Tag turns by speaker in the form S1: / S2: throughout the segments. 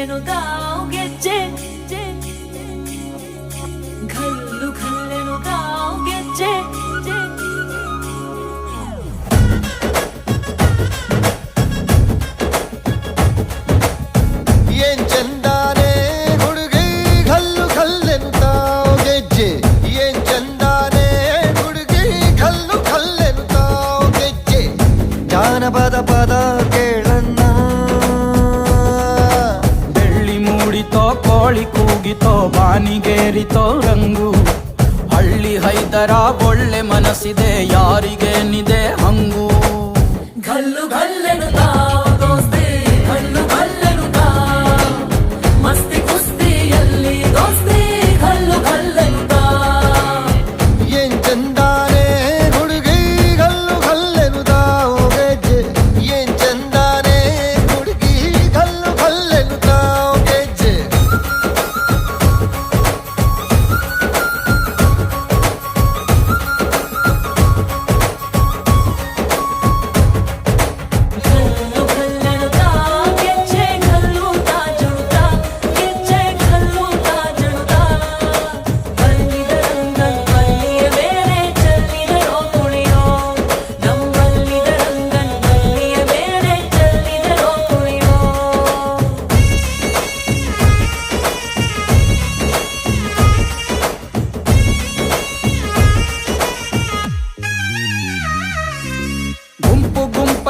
S1: ಖಲ್ಲೆನು
S2: ಕೂಗಿತೋ ಬಾನಿಗೇರಿತೋ ರಂಗು. ಹಳ್ಳಿ ಹೈದರ ಒಳ್ಳೆ ಮನಸ್ಸಿದೆ ಯಾರಿಗೇನಿದೆ ಹಂಗು.
S1: ಘಲ್ಲು ಘಲ್ಲೆನು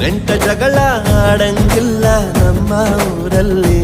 S3: ನೆಂಟ ಜಗಳ ಆಡಂಗಿಲ್ಲ ನಮ್ಮ ಊರಲ್ಲಿ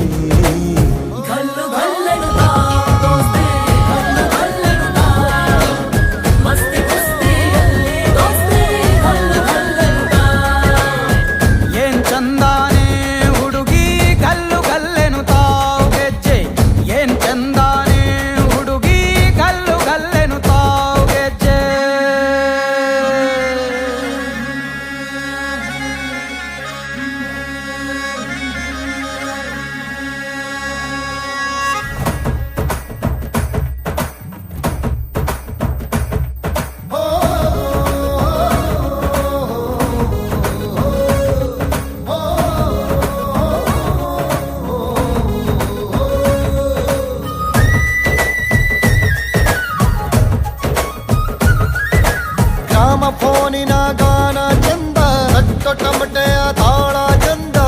S3: ಗ್ರಾಮ ಫೋನಿನ ಗಾನ ಚಂದ, ರಕ್ತ ಟಮಟೆಯ ತಾಳ ಚಂದ,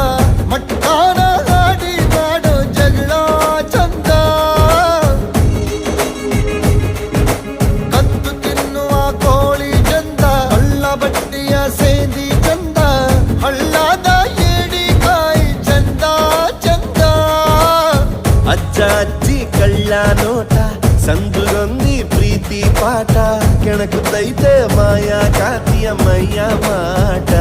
S3: ಮಟ್ಟಾನ ಹಾಡಿ ಮಾಡೋ ಜಗಳ ಚಂದ. ಕದ್ದು ತಿನ್ನುವ ಕೋಳಿ ಚಂದ, ಹಳ್ಳ ಬಟ್ಟಿಯ ಸೇದಿ ಚಂದ, ಹಳ್ಳದ ಏಡಿಕಾಯಿ ಚಂದ ಚಂದ. ಅಜ್ಜ ಅಜ್ಜಿ ಕಳ್ಳ ನೋಟ ಸಂದುಗೊಂದಿ ಪ್ರೀತಿ ಪಾಠ ಕೆಣಕುತ್ತೈತೆ ಮಾಯಾ ಕಾತಿಯ ಮೈಯ ಮಾಟ